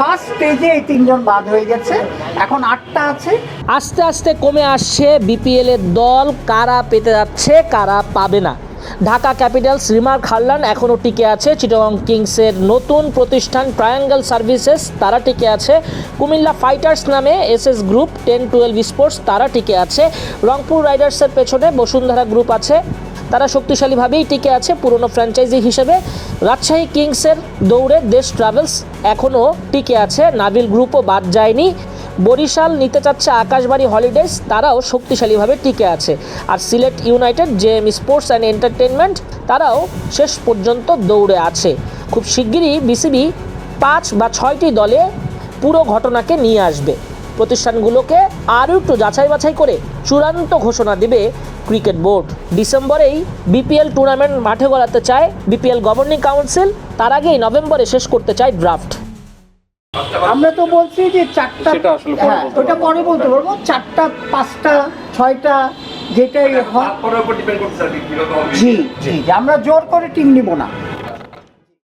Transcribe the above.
First স্টেজে এই তিনজন বাদ হয়ে গেছে। এখন আটটা আছে। আস্তে আস্তে কমে আসছে বিপিএল এর দল। কারা পেতে যাচ্ছে, কারা পাবে না। ঢাকা ক্যাপিটালস রিমার্ক হারলান এখনও টিকে আছে। চিটগং কিংসের নতুন প্রতিষ্ঠান ট্রায়াঙ্গেল সার্ভিসেস, তারা টিকে আছে। কুমিল্লা ফাইটার্স নামে SS group, ten twelve sports, তারা টিকে আছে। রংপুর রাইডার্সের পেছনে বসুন্ধরা গ্রুপ আছে। তারা শক্তিশালীভাবেই টিকে আছে পুরনো ফ্র্যাঞ্চাইজি হিসেবে। রাজশাহী কিংসের দৌড়ে দেশ ট্রাভেলস এখনও টিকে আছে। নাবিল গ্রুপও বাদ যায়নি। বরিশাল নিতে চাচ্ছে আকাশবাড়ি হলিডেজ, তারাও শক্তিশালীভাবে টিকে আছে। আর Sylhet united, JM sports and entertainment তারাও শেষ পর্যন্ত দৌড়ে আছে। খুব শিগগিরই বিসিবি পাঁচ বা ছয়টি দলে পুরো ঘটনাকে নিয়ে আসবে। প্রতিষ্ঠানগুলোকে আরও একটু যাচাই বাছাই করে চূড়ান্ত ঘোষণা দেবে ক্রিকেট বোর্ড। ডিসেম্বরেই বিপিএল টুর্নামেন্ট মাঠে গড়াতে চায় বিপিএল গভর্নিং কাউন্সিল। তার আগেই নভেম্বরে শেষ করতে চায় ড্রাফট। আমরা তো বলছি যে চারটা হ্যাঁ বলতে ওটা পরে বলতে পারব। চারটা পাঁচটা ছয়টা যেটাই হয়। জি জি, আমরা জোর করে টিম নিব না।